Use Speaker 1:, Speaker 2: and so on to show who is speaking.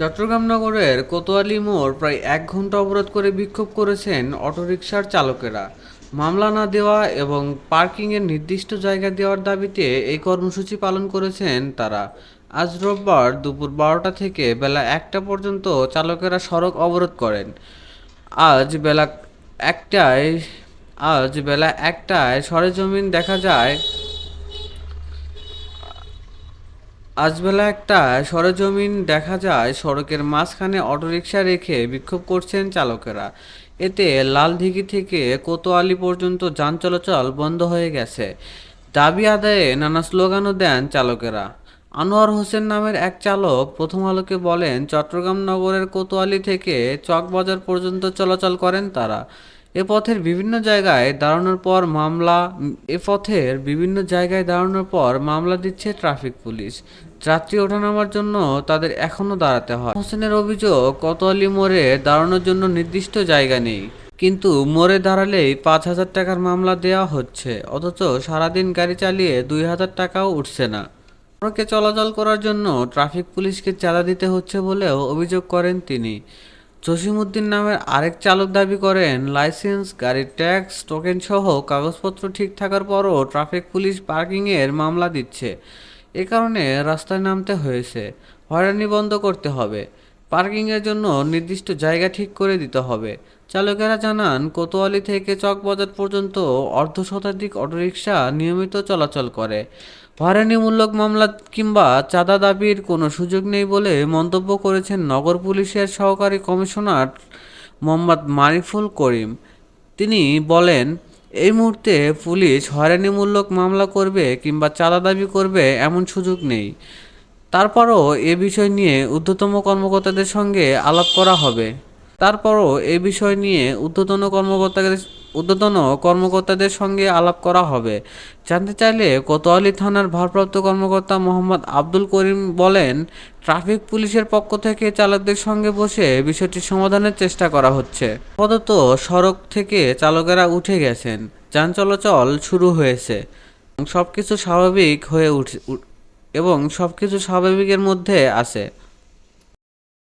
Speaker 1: চট্টগ্রাম নগরের কোতোয়ালি মোড় প্রায় এক ঘণ্টা অবরোধ করে বিক্ষোভ করেছেন অটোরিকশার চালকেরা। মামলা না দেওয়া এবং পার্কিংয়ের নির্দিষ্ট জায়গা দেওয়ার দাবিতে এই কর্মসূচি পালন করেছেন তারা। আজ রোববার দুপুর বারোটা থেকে বেলা একটা পর্যন্ত চালকেরা সড়ক অবরোধ করেন। আজ বেলা একটায়, আজ বেলা একটায় সরেজমিন দেখা যায় আজ বেলা একটা সরেজমিন দেখা যায়, সড়কের মাঝখানে অটোরিকশা রেখে বিক্ষোভ করছেন চালকেরা। এতে লালদিঘি থেকে কোতোয়ালি পর্যন্ত যান চলাচল বন্ধ হয়ে গেছে। দাবি আদায়ে নানা স্লোগানও দেন চালকেরা। আনোয়ার হোসেন নামের এক চালক প্রথম আলোকে বলেন, চট্টগ্রাম নগরের কোতোয়ালি থেকে চকবাজার পর্যন্ত চলাচল করেন তারা। এ পথের বিভিন্ন জায়গায় দাঁড়ানোর পর মামলা, এ পথের বিভিন্ন জায়গায় দাঁড়ানোর পর মামলা দিচ্ছে ট্রাফিক পুলিশ। যাত্রী ওঠানামার জন্য তাদের এখনও দাঁড়াতে হয়। হোসেনের অভিযোগ, কোতোয়ালি মোড়ে দাঁড়ানোর জন্য নির্দিষ্ট জায়গা নেই। কিন্তু মোড়ে দাঁড়ালেই পাঁচ হাজার টাকার মামলা দেওয়া হচ্ছে। অথচ সারাদিন গাড়ি চালিয়ে দুই হাজার টাকাও উঠছে না। সড়কে চলাচল করার জন্য ট্রাফিক পুলিশকে চাঁদা দিতে হচ্ছে বলেও অভিযোগ করেন তিনি। জসিমউদ্দিন নামের আরেক চালক দাবি করেন, লাইসেন্স গাড়ির ট্যাক্স টোকেন সহ কাগজপত্র ঠিক থাকার পরও ট্রাফিক পুলিশ পার্কিংয়ের মামলা দিচ্ছে। এ কারণে রাস্তায় নামতে হয়েছে। হয়রানি বন্ধ করতে হবে। পার্কিংয়ের জন্য নির্দিষ্ট জায়গা ঠিক করে দিতে হবে। চালকেরা জানান, কোতোয়ালি থেকে চকবাজার পর্যন্ত অর্ধ শতাধিক অটোরিকশা নিয়মিত চলাচল করে। হয়রানিমূলক মামলা কিংবা চাঁদা দাবির কোনো সুযোগ নেই বলে মন্তব্য করেছেন নগর পুলিশের সহকারী কমিশনার মোহাম্মদ মারিফুল করিম। তিনি বলেন, এই মুহূর্তে পুলিশ হয়রানিমূলক মামলা করবে কিংবা চাঁদা দাবি করবে এমন সুযোগ নেই। তারপরও এ বিষয় নিয়ে ঊর্ধ্বতম কর্মকর্তাদের সঙ্গে আলাপ করা হবে। তারপরও এ বিষয় নিয়ে ঊর্ধ্বতন কর্মকর্তাদের ঊর্ধ্বতন কর্মকর্তাদের সঙ্গে আলাপ করা হবে। জানতে চাইলে কোতোয়ালি থানার ভারপ্রাপ্ত কর্মকর্তা মোহাম্মদ আব্দুল করিম বলেন, ট্রাফিক পুলিশের পক্ষ থেকে চালকদের সঙ্গে বসে বিষয়টি সমাধানের চেষ্টা করা হচ্ছে। আপাতত সড়ক থেকে চালকেরা উঠে গেছেন। যান চলাচল শুরু হয়েছে। সবকিছু স্বাভাবিক হয়ে উঠে এবং সবকিছু স্বাভাবিকের মধ্যে আছে।